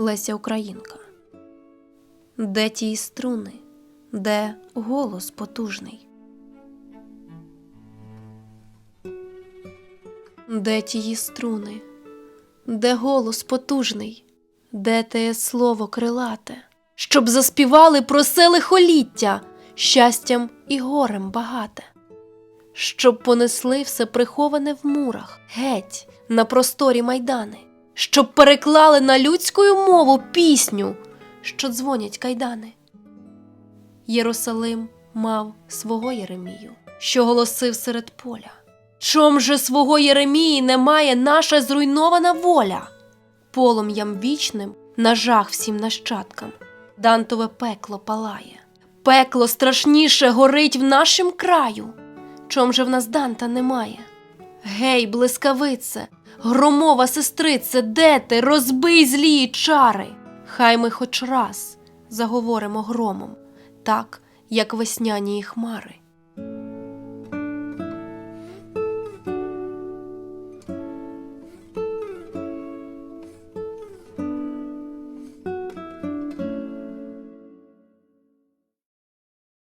Леся Українка. Де ті струни, де голос потужний? Де тії струни, де голос потужний, де те слово крилате, щоб заспівали про все лихоліття, щастям і горем багате, щоб понесли все приховане в мурах, геть на просторі майдани, щоб переклали на людську мову пісню, що дзвонять кайдани. Єрусалим мав свого Єремію, що голосив серед поля. Чом же свого Єремії немає наша зруйнована воля? Полум'ям вічним на жах всім нащадкам, Дантове пекло палає. Пекло страшніше горить в нашім краю. Чом же в нас Данта немає? Гей, блискавице, громова сестрице, де ти? Розбий злії чари. Хай ми хоч раз заговоримо громом, так, як весняні хмари.